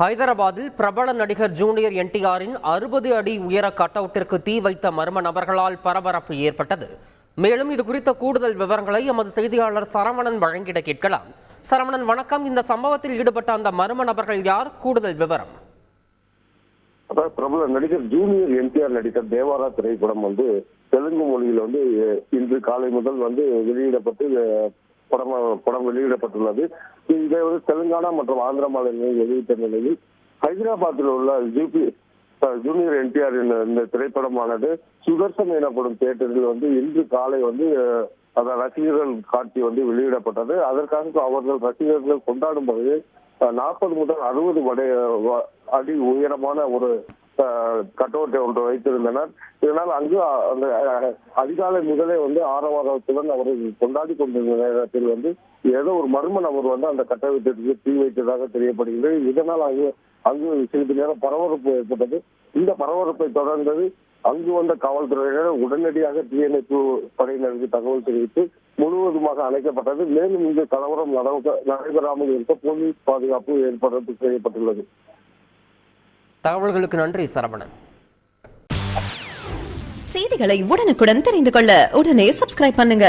ஹைதராபாத்தில் பிரபல நடிகர் ஜூனியர் என்டிஆரின் அறுபது அடி உயர கட்டவுட்டிற்கு தீ வைத்த மர்ம நபர்களால் பரபரப்பு ஏற்பட்டது. மேலும் இது குறித்த கூடுதல் விவரங்களை எமது செய்தியாளர் சரவணன் வழங்கிட கேட்கலாம். சரவணன் வணக்கம். இந்த சம்பவத்தில் ஈடுபட்ட அந்த மர்ம நபர்கள் யார்? கூடுதல் விவரம். அதாவது பிரபல நடிகர் ஜூனியர் என்டிஆர் நடித்த தேவாரா திரைப்படம் வந்து தெலுங்கு மொழியில் வந்து இன்று காலை முதல் வந்து வெளியிடப்பட்டு படம் வெளியிடப்பட்டுள்ளது. இதை வந்து தெலுங்கானா மற்றும் ஆந்திர மாநிலங்களில் வெளியிட்ட நிலையில் ஹைதராபாத்தில் உள்ள ஜிபி ஜூனியர் என்டிஆர் இந்த திரைப்படமானது சுதர்சன் எனப்படும் தியேட்டரில் வந்து இன்று காலை வந்து அதான் அந்த ரசிகர்கள் காட்சி வந்து வெளியிடப்பட்டது. அதற்காக அவர்கள் ரசிகர்கள் கொண்டாடும் வகையில் நாற்பது முதல் அறுபது வடை அடி உயரமான ஒரு கட்டோட்டை ஒன்று வைத்திருந்தனர். இதனால் அங்கு அந்த அதிகாலை முதலே வந்து ஆரவாரத்துடன் அவர்கள் கொண்டாடி கொண்டிருந்த நேரத்தில் வந்து ஏதோ ஒரு மர்ம நபர் வந்து அந்த கட்டடத்திற்கு தீ வைத்ததாக தெரியப்படுகிறது இதனால் அங்கு அங்கு சிறிது நேரம் பரபரப்பு ஏற்பட்டது. இந்த பரபரப்பை தொடர்ந்தது அங்கு வந்த காவல்துறையினர் உடனடியாக தீயணைப்பு படையினருக்கு தகவல் தெரிவித்து முழுவதுமாக அணைக்கப்பட்டது மேலும் இந்த கலவரம் நடைபெறாமல் இருக்க போலீஸ் பாதுகாப்பு ஏற்பாடு செய்யப்பட்டுள்ளது. தகவல்களுக்கு நன்றி சரவணன். செய்திகளை உடனுக்குடன் தெரிந்து கொள்ள உடனே சப்ஸ்கிரைப் பண்ணுங்க.